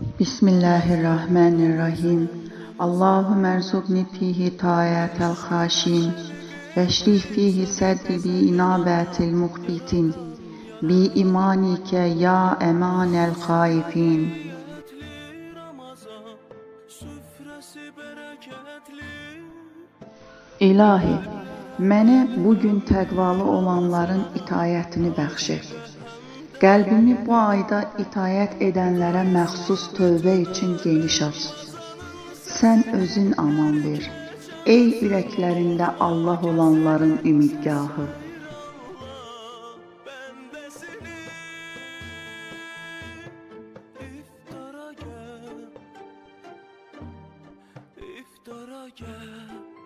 Bismillahirrahmanirrahim. Allahümme erzugni fihi taayatel haşin. Veşrih fihi sedri bi inabetil muhbitin. Bi imanike ya süfrəsi bərəkətli İlahi, mənə bu gün təqvalı olanların itayətini bəxş et. Qəlbimi bu ayda itayət edənlərə məxsus tövbə üçün geniş aç. Sən özün aman ver. Ey ürəklərində Allah olanların ümidgahı. İftara gel, iftara gel.